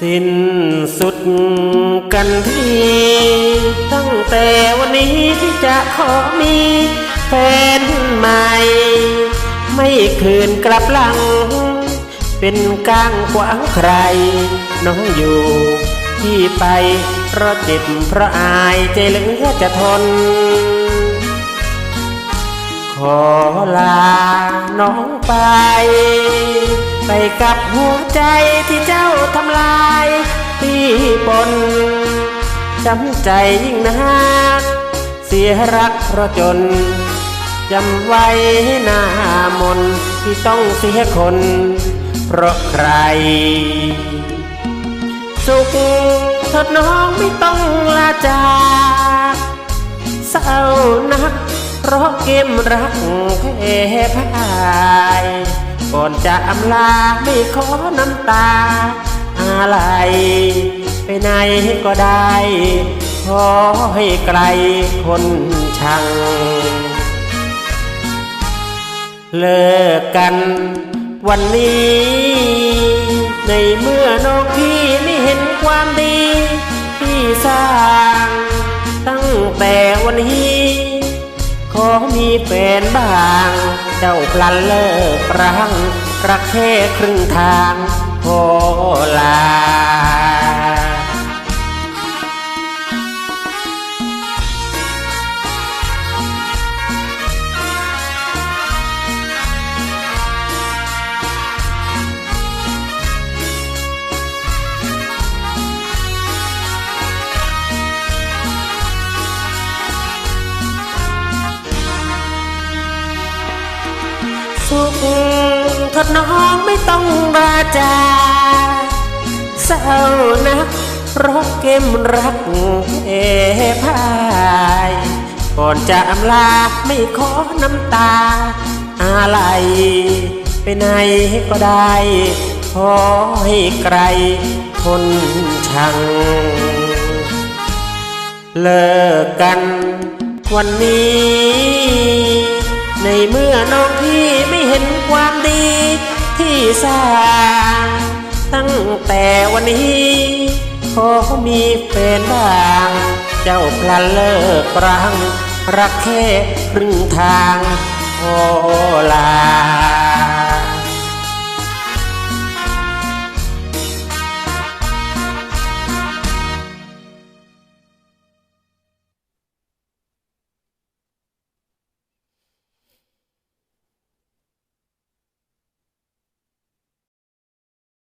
สิ้นสุดกันทีตั้งแต่วันนี้ที่จะขอมีแฟนใหม่ ไม่คืนกลับหลัง เป็นก้างขวางใคร น้องอยู่ที่ไป เพราะเจ็บเพราะอายใจเหลือจะทน ขอลาน้องไป ไปกับหัวใจที่เจ้าทำลายที่ปนจำใจยิ่งนักเสียรักเพราะจนจำไว้หน้ามนที่ต้องเสียคน เพราะใคร สุขเถิดน้องไม่ต้องลาจากเศร้านัก เพราะเกมรักแพ้พ่าย ก่อนจะอำลาไม่ขอน้ำตาอะไรไปไหนก็ได้ ขอให้ไกลคนชัง เลิกกันวันนี้ ในเมื่อน้องพี่ไม่เห็นความดีที่สร้าง ตั้งแต่วันนี้ มีแฟนบ้าง เจ้าพลันเลิกรังรักแค่ครึ่งทางพอ สุขทดน้องไม่ต้องราจาเศร้านักราะเกมรักเอพายก่อนจะอำลาไม่ขอน้ำตา อะไรไปไหนก็ได้ ขอให้ไกลคนชัง เลิกกันวันนี้ ในเมื่อน้องพี่ไม่เห็นความดีที่สร้าง ตั้งแต่วันนี้ขอมีแฟนบ้าง เจ้าพลันเลิกรัง รักแค่ครึ่งทาง